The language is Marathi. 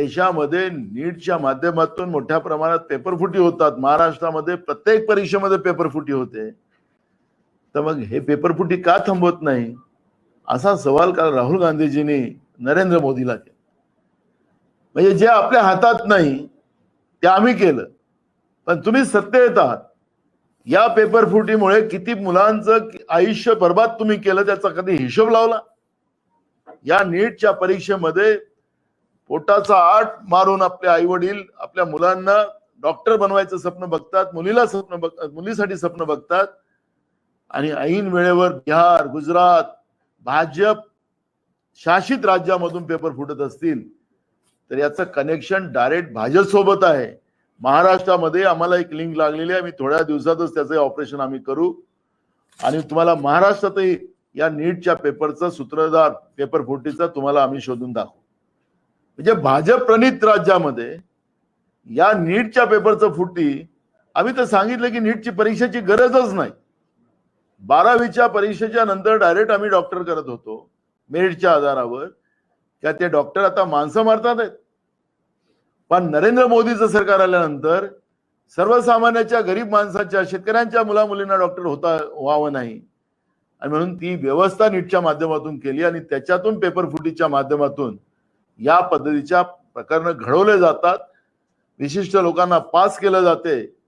देशामध्ये नीटच्या माध्यमातून मोठ्या प्रमाणात पेपरफुटी होतात. महाराष्ट्रामध्ये प्रत्येक परीक्षेमध्ये पेपरफुटी होते. तर मग हे पेपरफुटी का थांबवत नाही? असा सवाल काल राहुल गांधीजींनी नरेंद्र मोदीला केला. म्हणजे जे आपल्या हातात नाही ते आम्ही केलं. पण तुम्ही सत्तेत आहात. या पेपरफुटीमुळे किती मुलांचं आयुष्य बर्बाद तुम्ही केलं त्याचा कधी हिशोब लावला? या नीटच्या परीक्षेमध्ये पोटाचा आट मारून आपले आई वडील आपल्या मुलांना डॉक्टर बनवायचं स्वप्न बघतात मुलीला स्वप्न बघ मुलीसाठी स्वप्न बघतात. आणि ऐन वेळेवर बिहार गुजरात भाजप शासित राज्यामधून पेपर फुटत असतील तर याचं कनेक्शन डायरेक्ट भाजप सोबत आहे. महाराष्ट्रामध्ये आम्हाला एक लिंक लागलेली आहे. मी थोड्या दिवसातच त्याचं ऑपरेशन आम्ही करू. आणि तुम्हाला महाराष्ट्रातही या नीटच्या पेपरचा सूत्रधार पेपर फुटीचा तुम्हाला आम्ही शोधून दाखवू. म्हणजे भाजप प्रणित राज्यामध्ये या नीटच्या पेपरचं फुटी आम्ही तर सांगितलं की नीटची परीक्षेची गरजच नाही. बारावीच्या परीक्षेच्या नंतर डायरेक्ट आम्ही डॉक्टर करत होतो मेरिटच्या आधारावर. त्या ते डॉक्टर आता माणसं मारतात आहेत. पण नरेंद्र मोदीचं सरकार आल्यानंतर सर्वसामान्याच्या गरीब माणसाच्या शेतकऱ्यांच्या मुला मुलींना डॉक्टर होता व्हावं नाही. आणि म्हणून ती व्यवस्था नीटच्या माध्यमातून केली आणि त्याच्यातून पेपर फुटीच्या माध्यमातून या पद्धतीच्या प्रकरणं घडवले जातात. विशिष्ट लोकांना पास केलं जाते.